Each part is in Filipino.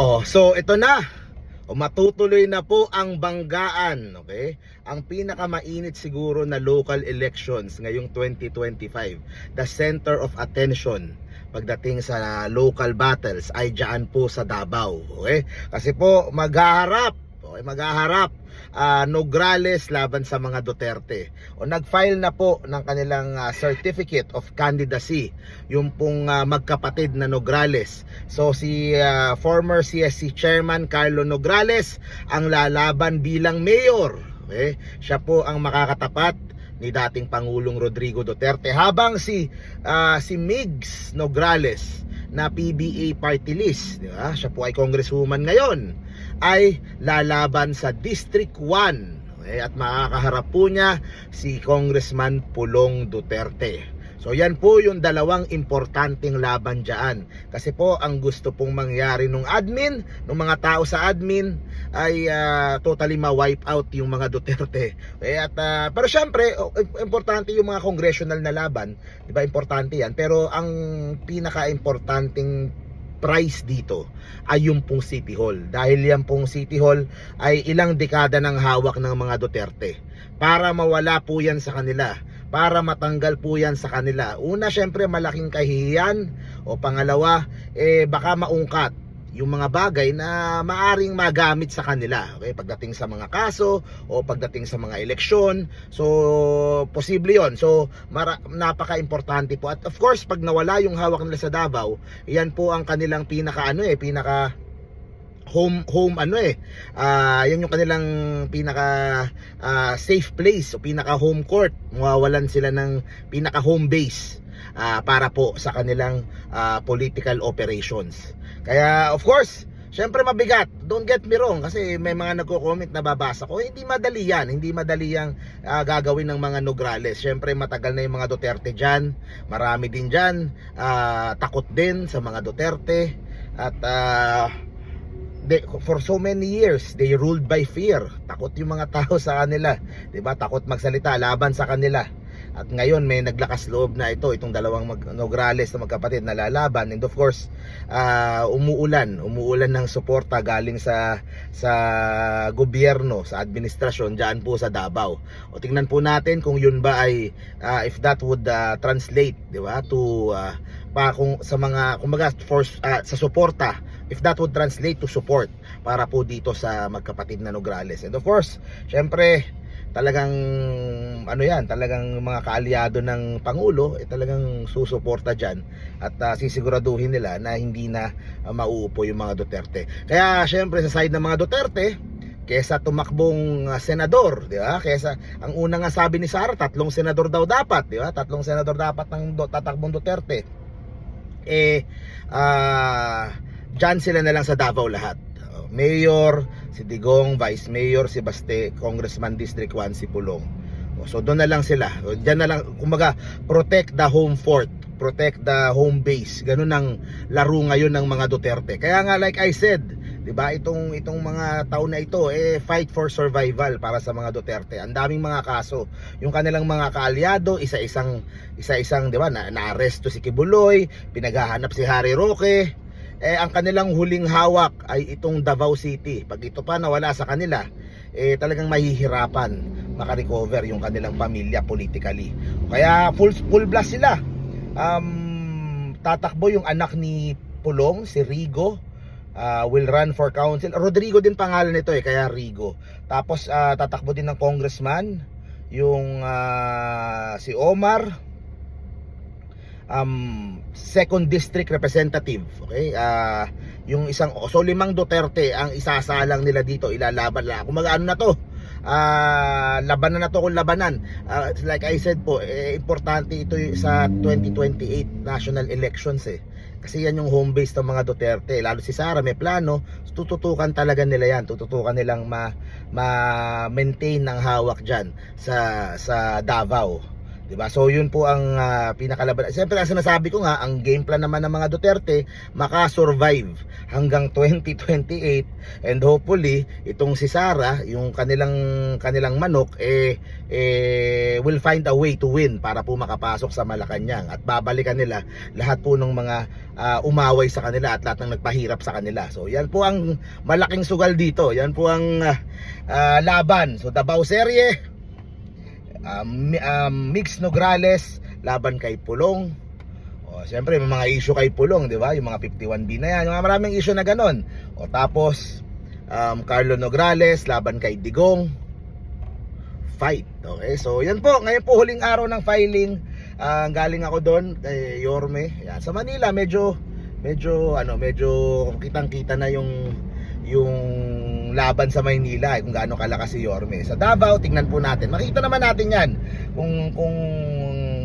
Oh, so ito na. O matutuloy na po ang banggaan, okay? Ang pinakamainit siguro na local elections ngayong 2025. The center of attention pagdating sa local battles ay diyan po sa Davao, okay? Kasi po maghaharap, okay, maghaharap ah, Nograles laban sa mga Duterte. O nag-file na po ng kanilang ah, certificate of candidacy yung pong ah, magkapatid na Nograles. So si ah, former CSC chairman Carlo Nograles ang lalaban bilang mayor. Okay? Siya po ang makakatapat ni dating Pangulong Rodrigo Duterte habang si ah, si Migs Nograles na PBA party list, di ba? Siya po ay congresswoman ngayon ay lalaban sa District 1. Okay? At makakaharap po niya si Congressman Pulong Duterte. So yan po yung dalawang importanteng laban dyan. Kasi po ang gusto pong mangyari nung admin, nung mga tao sa admin ay ah, totally ma-wipe out yung mga Duterte. Okay, at, ah, pero syempre, importante yung mga congressional na laban. Di ba importante yan? Pero ang pinaka-importanting price dito ay yung pong City Hall. Dahil yan pong City Hall ay ilang dekada ng hawak ng mga Duterte. Para mawala po yan sa kanila. Para matanggal po yan sa kanila. Una, syempre, malaking kahihiyan. O pangalawa, eh, baka maungkat yung mga bagay na maaring magamit sa kanila okay pagdating sa mga kaso o pagdating sa mga eleksyon so posible yon so napaka-importante po at of course pag nawala yung hawak nila sa Davao yan po ang kanilang pinaka ano eh pinaka home home ano eh. Ah yan yung kanilang pinaka ah, safe place o pinaka home court. Mawawalan sila ng pinaka home base ah, para po sa kanilang ah, political operations. Kaya of course Siyempre mabigat, don't get me wrong kasi may mga nagko-comment na babasa ko, hindi madali yan, hindi madali yang ah, gagawin ng mga Nograles. Siyempre matagal na yung mga Duterte dyan, marami din dyan, ah, takot din sa mga Duterte. At ah, they, for so many years they ruled by fear. Takot yung mga tao sa kanila. 'di ba? Takot magsalita laban sa kanila at ngayon may naglakas loob na ito itong dalawang mag, Nograles na magkapatid na lalaban. And of course ah, umuulan. Umuulan ng suporta galing sa sa gobyerno sa administrasyon diyan po sa Davao. O tingnan po natin kung yun ba ay ah, if that would ah, translate 'di ba to ah, pa kung sa mga kumbaga for ah, sa suporta if that would translate to support para po dito sa magkapatid na Nograles. And of course, syempre, talagang ano yan, talagang mga kaalyado ng Pangulo, eh, talagang susuporta dyan at ah, sisiguraduhin nila na hindi na ah, mauupo yung mga Duterte. Kaya syempre sa side ng mga Duterte, kesa tumakbong ah, senador, di ba? Kesa ang una nga sabi ni Sara, tatlong senador daw dapat, di ba? Tatlong senador dapat ng do, tatakbong Duterte. Eh ah Diyan sila na lang sa Davao lahat. Mayor, si Digong, Vice Mayor, si Baste, Congressman District 1, si Pulong. So doon na lang sila. O, na lang, kumbaga, protect the home fort, protect the home base. Ganun ang laro ngayon ng mga Duterte. Kaya nga like I said, 'di ba, itong itong mga taon na ito eh fight for survival para sa mga Duterte. Ang daming mga kaso. Yung kanilang mga kaalyado, isa-isang isa-isang, 'di ba, na naaresto si Kibuloy, pinaghahanap si Harry Roque eh ang kanilang huling hawak ay itong Davao City. Pag ito pa nawala sa kanila, eh talagang mahihirapan makarecover yung kanilang pamilya politically. Kaya full full blast sila. Um, tatakbo yung anak ni Pulong, si Rigo. uh, will run for council. Rodrigo din pangalan nito eh, kaya Rigo. Tapos ah, tatakbo din ng congressman yung ah, si Omar um, second district representative okay? Ah yung isang so limang Duterte ang isasalang nila dito ilalaban lang. Kung ano na to ah labanan na to kung labanan. Ah, like I said po eh, importante ito sa 2028 national elections eh. Kasi yan yung home base ng mga Duterte. Lalo si Sara may plano. Tututukan talaga nila yan. Tututukan nilang ma, ma maintain ng hawak dyan sa sa Davao 'Di ba? So yun po ang ah, pinakalaban. Siyempre ang sinasabi ko nga, ang game plan naman ng mga Duterte maka-survive hanggang 2028 and hopefully itong si Sara, yung kanilang kanilang manok eh eh will find a way to win para po makapasok sa Malacanang at babalikan nila lahat po ng mga ah, umaway sa kanila at lahat ng nagpahirap sa kanila. So yan po ang malaking sugal dito. Yan po ang ah, laban. So Davao Serye um, um, Mix Nograles laban kay Pulong. O, siyempre may mga issue kay Pulong, 'di ba? Yung mga 51B na 'yan, yung mga maraming issue na ganun. O tapos um, Carlo Nograles laban kay Digong. Fight. Okay? So, yan po. Ngayon po huling araw ng filing. Ah, galing ako doon kay Yorme. Yan. Sa Manila medyo medyo ano, medyo kitang-kita na yung yung laban sa Maynila eh, kung gaano kalakas si Yorme. Sa Davao, tingnan po natin. Makita naman natin 'yan kung kung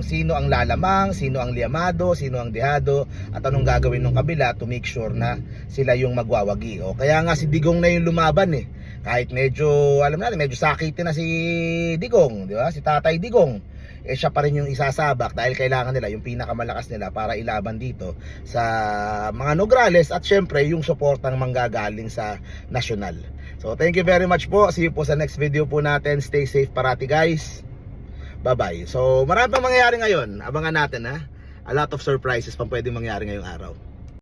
sino ang lalamang, sino ang liamado, sino ang dehado at anong gagawin ng kabila to make sure na sila yung magwawagi. O kaya nga si Digong na yung lumaban eh. Kahit medyo alam natin, medyo sakitin na si Digong, di ba? Si Tatay Digong. Eh siya pa rin yung isasabak dahil kailangan nila yung pinakamalakas nila para ilaban dito sa mga Nograles at syempre yung suportang manggagaling sa national. So thank you very much po. See you po sa next video po natin. Stay safe parati guys. Bye-bye. So, marami pang mangyayari ngayon. Abangan natin ha. A lot of surprises pang pwedeng mangyari ngayong araw.